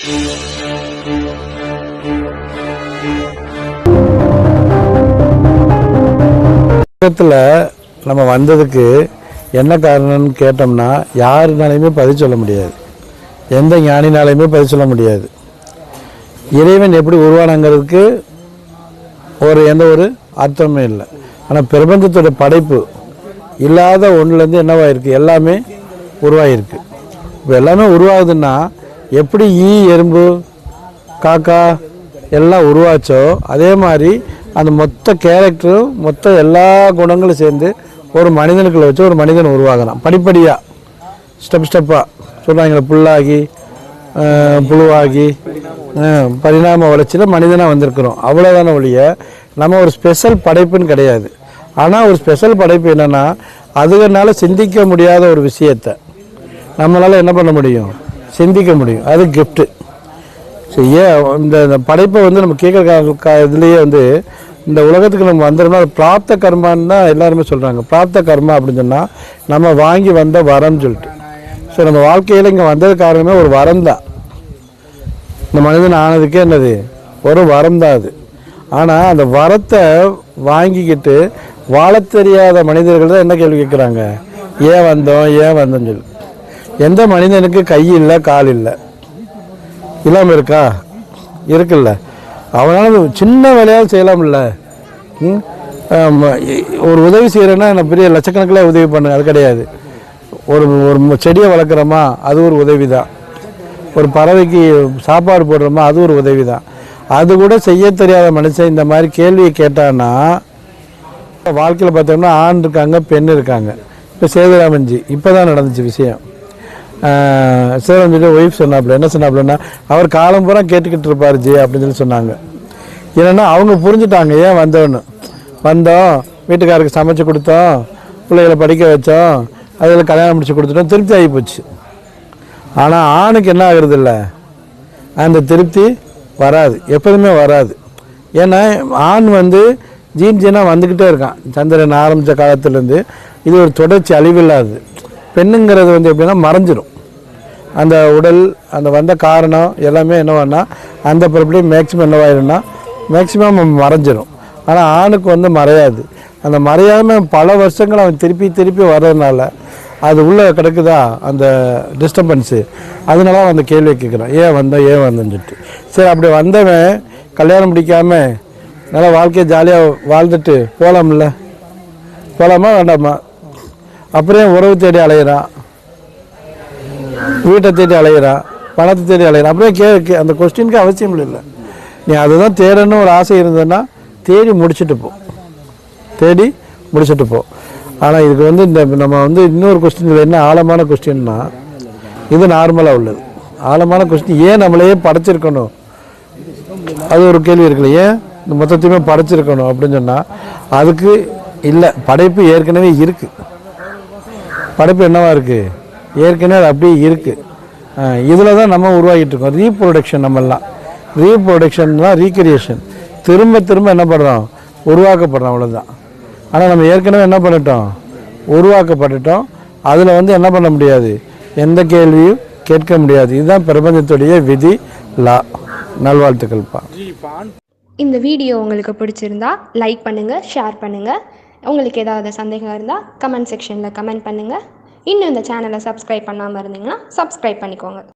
உலகத்தில் நம்ம வந்ததுக்கு என்ன காரணம்னு கேட்டோம்னா யாருனாலையுமே பதில் சொல்ல முடியாது. எந்த ஞானினாலையுமே பதில் சொல்ல முடியாது. இறைவன் எப்படி உருவானங்கிறதுக்கு ஒரு எந்த ஒரு அர்த்தமே இல்லை. ஆனால் பிரபஞ்சத்தோட படைப்பு இல்லாத ஒன்றுலேருந்து என்னவாயிருக்கு எல்லாமே உருவாகிருக்கு இப்போ எல்லாமே உருவாகுதுன்னா எப்படி ஈ எறும்பு காக்கா எல்லாம் உருவாச்சோ அதே மாதிரி அந்த மொத்த கேரக்டரும் மொத்த எல்லா குணங்களும் சேர்ந்து ஒரு மனிதனுக்குள்ள வச்சு ஒரு மனிதன் உருவாகலாம் படிப்படியாக ஸ்டெப் ஸ்டெப்பாக சொல்கிறாங்களே புல்லாகி புழுவாகி பரிணாம வளர்ச்சியில் மனிதனாக வந்திருக்கிறோம். அவ்வளோதான ஒழிய நம்ம ஒரு ஸ்பெஷல் படைப்புன்னு கிடையாது. ஆனால் ஒரு ஸ்பெஷல் படைப்பு என்னென்னா அதுகனால சிந்திக்க முடியாத ஒரு விஷயத்தை நம்மளால் என்ன பண்ண முடியும்? சிந்திக்க முடியும். அது கிஃப்ட்டு ஸோ ஏன் இந்த இந்த படைப்பை வந்து நம்ம கேட்குற இதுலேயே வந்து இந்த உலகத்துக்கு நம்ம வந்துடணும் அது பிராப்த கர்மான்னு தான் எல்லாருமே சொல்கிறாங்க பிராப்த கர்மா அப்படின்னு சொன்னால் நம்ம வாங்கி வந்த வரம்னு சொல்லிட்டு. ஸோ நம்ம வாழ்க்கையில் இங்கே வந்தது காரணமே ஒரு வரம் தான். இந்த மனிதன் ஆனதுக்கே என்னது? ஒரு வரம் தான் அது. ஆனால் அந்த வரத்தை வாங்கிக்கிட்டு வாழத் தெரியாத மனிதர்கள் தான் என்ன கேள்வி கேட்குறாங்க? ஏன் வந்தோம்? ஏன் வந்தோம்னு சொல்லி. எந்த மனிதனுக்கு கை இல்லை கால் இல்லை? இல்லாமல் இருக்கா? இருக்குல்ல. அவனால் சின்ன வேலையால் செய்யலாம்ல. ம்? ஒரு உதவி செய்கிறேன்னா நான் பெரிய லட்சக்கணக்கில் உதவி பண்ணு அது கிடையாது. ஒரு ஒரு செடியை வளர்க்குறோமா அது ஒரு உதவி தான் ஒரு பறவைக்கு சாப்பாடு போடுறோமா அது ஒரு உதவி தான் அது கூட செய்ய தெரியாத மனுஷன் இந்த மாதிரி கேள்வியை கேட்டான்னா வாழ்க்கையில் பார்த்தோம்னா ஆண் இருக்காங்க பெண் இருக்காங்க. இப்போ சேதுராமன்ஜி இப்போ தான் நடந்துச்சு விஷயம். சேதுராமன்ஜி ஒய்ஃப் சொன்னாப்புல என்ன சொன்னாப்புலன்னா அவர் காலம் பூரா கேட்டுக்கிட்டு இருப்பார் ஜி அப்படின்னு சொல்லி சொன்னாங்க. ஏன்னா அவங்க புரிஞ்சுட்டாங்க ஏன் வந்தோன்னு. வந்தோம் வீட்டுக்காருக்கு சமைச்சு கொடுத்தோம் பிள்ளைகளை படிக்க வச்சோம் அதில் கல்யாணம் முடிச்சு கொடுத்துட்டோம் திருப்தி ஆகி போச்சு. ஆனால் ஆணுக்கு என்ன ஆகுறது இல்லை அந்த திருப்தி வராது எப்போதுமே வராது. ஏன்னா ஆண் வந்து ஜீன் ஜீனாக வந்துக்கிட்டே இருக்கான். சந்திரன் ஆரம்பித்த காலத்துலேருந்து இது ஒரு தொடர்ச்சி அழிவில்லாது. பெண்ணுங்கிறது வந்து எப்படின்னா மறைஞ்சிடும் அந்த உடல் அந்த வந்த காரணம் எல்லாமே என்னவானா அந்த பிறப்புலேயே மேக்ஸிமம் என்னவாயிரும்னா மேக்சிமம் மறைஞ்சிடும் ஆனால் ஆணுக்கு வந்து மறையாது. அந்த மறையாமல் பல வருஷங்கள் அவன் திருப்பி திருப்பி வர்றதுனால அது உள்ளே கிடக்குதா அந்த டிஸ்டர்பன்ஸு அதனால அவன் அந்த கேள்வியை கேட்குறான். ஏன் வந்தோம் ஏன் வந்தோன்னு சொல்லிட்டு. சரி அப்படி வந்தவன் கல்யாணம் முடிக்காம நல்லா வாழ்க்கையை ஜாலியாக வாழ்ந்துட்டு போகலாம்ல போகலாமா வேண்டாமா? அப்புறம் உறவு தேடி அலையிறான்? வீட்டை தேடி அலைகிறான் பணத்தை தேடி அலைகிறான் அப்படியே கே கே- அந்த கொஸ்டினுக்கு அவசியம் இல்லை. நீ அதுதான் தேடணும்னு ஒரு ஆசை இருந்ததுன்னா தேடி முடிச்சுட்டு போ. தேடி முடிச்சுட்டு போ. ஆனால் இதுக்கு வந்து இந்த நம்ம வந்து இன்னொரு கொஸ்டின் என்ன ஆழமான கொஸ்டின்னா இது நார்மலாக உள்ளது. ஆழமான கொஸ்டின் ஏன் நம்மளையே படைச்சிருக்கணும்? அது ஒரு கேள்வி இருக்குல்ல. ஏன் இந்த மொத்தத்தையுமே படைச்சிருக்கணும் அப்படின்னு சொன்னால் அதுக்கு இல்லை படைப்பு ஏற்கனவே இருக்குது படைப்பு என்னவா இருக்குது ஏற்கனவே அது அப்படியே இருக்குது இதில் தான் நம்ம உருவாகிட்டு இருக்கோம். ரீப்ரொடக்ஷன் நம்மெல்லாம். ரீப்ரொடக்ஷன் தான் ரீக்ரியேஷன் திரும்ப திரும்ப என்ன பண்ணுறோம் உருவாக்கப்படுறோம் அவ்வளோதான் ஆனால் நம்ம ஏற்கனவே என்ன பண்ணிட்டோம்? உருவாக்கப்பட்டுட்டோம். அதில் வந்து என்ன பண்ண முடியாது? எந்த கேள்வியும் கேட்க முடியாது. இதுதான் பிரபஞ்சத்துடைய விதி லா. நல்வாழ்த்துக்கள்ப்பா இந்த வீடியோ உங்களுக்கு பிடிச்சிருந்தா லைக் பண்ணுங்கள் ஷேர் பண்ணுங்கள் உங்களுக்கு ஏதாவது சந்தேகம் இருந்தால் கமெண்ட் செக்ஷனில் கமெண்ட் பண்ணுங்கள் இன்னும் இந்த சேனலை சப்ஸ்கிரைப் பண்ணாமல் இருந்தீங்கன்னா சப்ஸ்கிரைப் பண்ணிக்கோங்க.